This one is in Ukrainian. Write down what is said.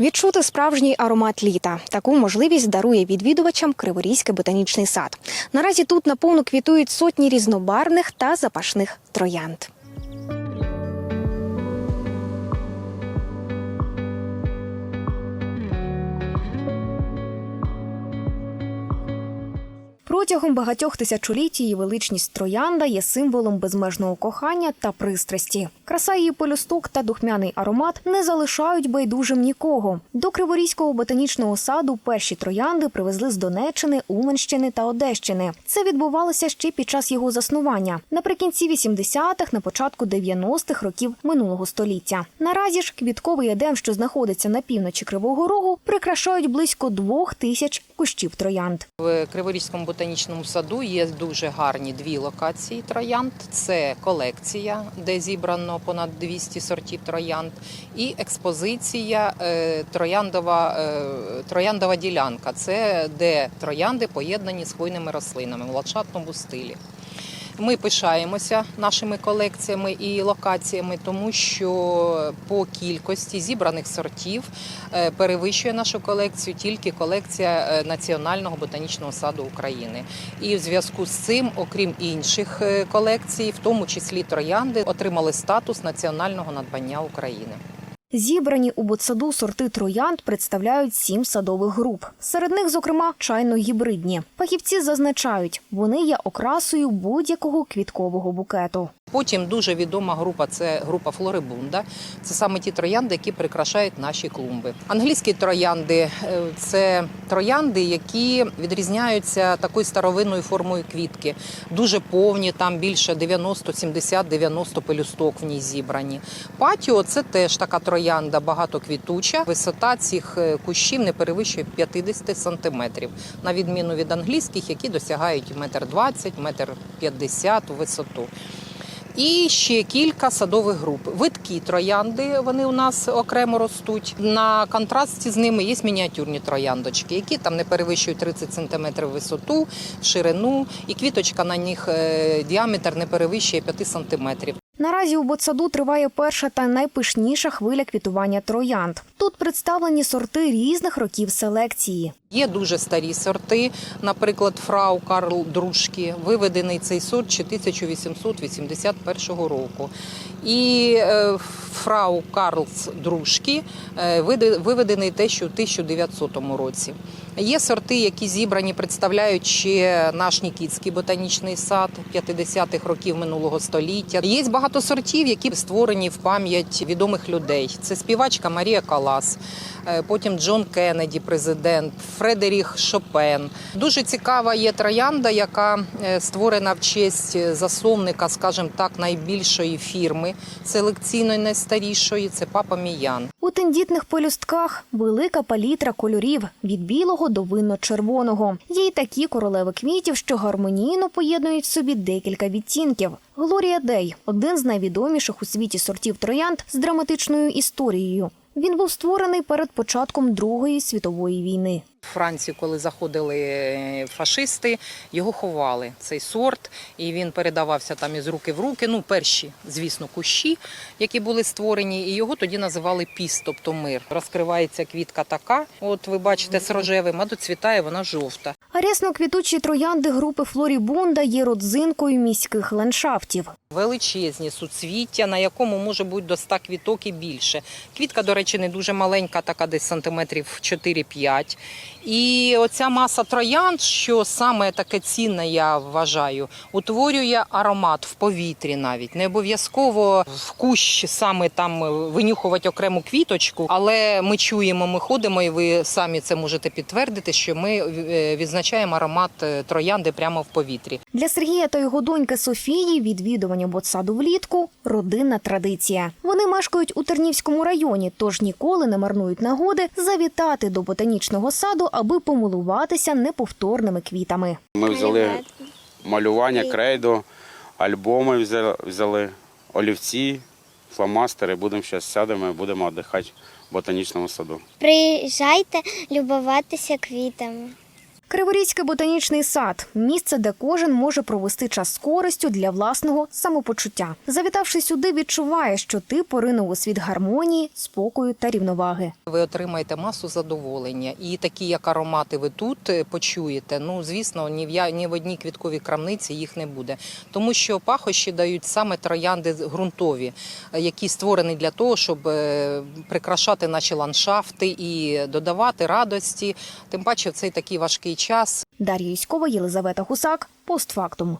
Відчути справжній аромат літа. Таку можливість дарує відвідувачам Криворізький ботанічний сад. Наразі тут наповну квітують сотні різнобарвних та запашних троянд. Протягом багатьох тисячоліть її величність троянда є символом безмежного кохання та пристрасті. Краса її полюсток та духмяний аромат не залишають байдужим нікого. До Криворізького ботанічного саду перші троянди привезли з Донеччини, Уманщини та Одещини. Це відбувалося ще під час його заснування наприкінці 80-х, на початку 90-х років минулого століття. Наразі ж квітковий едем, що знаходиться на півночі Кривого Рогу, прикрашають близько двох тисяч кущів троянд. В Криворізькому ботанічному саду є дуже гарні дві локації троянд. Це колекція, де зібрано понад 200 сортів троянд, і експозиція е, трояндова, е, трояндова ділянка. Це де троянди поєднані з хвойними рослинами в ландшафтному стилі. Ми пишаємося нашими колекціями і локаціями, тому що по кількості зібраних сортів е, перевищує нашу колекцію тільки колекція е, Національного ботанічного саду України. І в зв'язку з цим, окрім інших е, колекцій, в тому числі троянди, отримали статус національного надбання України. Зібрані у ботсаду сорти троянд представляють сім садових груп. Серед них, зокрема, чайно-гібридні. Фахівці зазначають, вони є окрасою будь-якого квіткового букету. Потім дуже відома група це група Флорибунда. Це саме ті троянди, які прикрашають наші клумби. Англійські троянди е, це троянди, які відрізняються такою старовинною формою квітки. Дуже повні, там більше 90, 70, 90 пелюсток в ній зібрані. Патіо це теж така троянда, багатоквітуча. Висота цих е, кущів не перевищує 50 сантиметрів, на відміну від англійських, які досягають метр 20, метр 50 у висоту. І ще кілька садових груп. Видкі троянди вони у нас окремо ростуть. На контрасті з ними є мініатюрні трояндочки, які там не перевищують 30 см висоту, ширину, і квіточка на них е, діаметр не перевищує 5 см. Наразі у ботсаду триває перша та найпишніша хвиля квітування троянд. Тут представлені сорти різних років селекції. Є дуже старі сорти, наприклад, фрау Карл Дружки, виведений цей сорт ще 1881 року. І е, фрау Карлс Дружки е, виведений те, що в 1900 році. Є сорти, які зібрані, представляють ще наш Нікітський ботанічний сад 50-х років минулого століття. Є багато сортів, які створені в пам'ять відомих людей. Це співачка Марія Калас, е, потім Джон Кеннеді, президент, Фредеріх Шопен. Дуже цікава є троянда, яка е, створена в честь засновника, скажімо так, найбільшої фірми селекційної найстарішої. Це папа Міян. У тендітних пелюстках велика палітра кольорів від білого до винно-червоного. Є й такі королеви квітів, що гармонійно поєднують в собі декілька відтінків. Глорія Дей один з найвідоміших у світі сортів троянд з драматичною історією. Він був створений перед початком Другої світової війни. В Францію, коли заходили е, фашисти, його ховали цей сорт, і він передавався там із руки в руки. Ну, перші, звісно, кущі, які були створені, і його тоді називали піс, тобто мир. Розкривається квітка така. От ви бачите, з рожевим, а доцвітає вона жовта. А рясно-квітучі троянди групи Флорібунда є родзинкою міських ландшафтів. Величезні суцвіття, на якому може бути до 100 квіток і більше. Квітка, до речі, не дуже маленька, така десь сантиметрів 4-5. І оця маса троянд, що саме таке цінне, я вважаю, утворює аромат в повітрі навіть. Не обов'язково в кущ саме там винюхувати окрему квіточку, але ми чуємо, ми ходимо, і ви самі це можете підтвердити, що ми е, відзначаємо аромат е, троянди прямо в повітрі. Для Сергія та його доньки Софії відвідування ботсаду влітку родинна традиція. Вони мешкають у Тернівському районі, тож ніколи не марнують нагоди завітати до ботанічного саду, аби помилуватися неповторними квітами. Ми взяли малювання, крейду, альбоми взяли, взяли олівці, фломастери. Будемо зараз сядемо будемо віддихати в ботанічному саду. Приїжджайте любуватися квітами. Криворізький ботанічний сад місце, де кожен може провести час з користю для власного самопочуття. Завітавши сюди, відчуває, що ти поринув у світ гармонії, спокою та рівноваги. Ви отримаєте масу задоволення, і такі, як аромати, ви тут е, почуєте. Ну звісно, ні в я ні в одній квітковій крамниці їх не буде, тому що пахощі дають саме троянди ґрунтові, е, які створені для того, щоб е, прикрашати наші ландшафти і додавати радості. Тим паче в цей такий важкий час. Дар'я Юськова, Єлизавета Гусак, постфактум.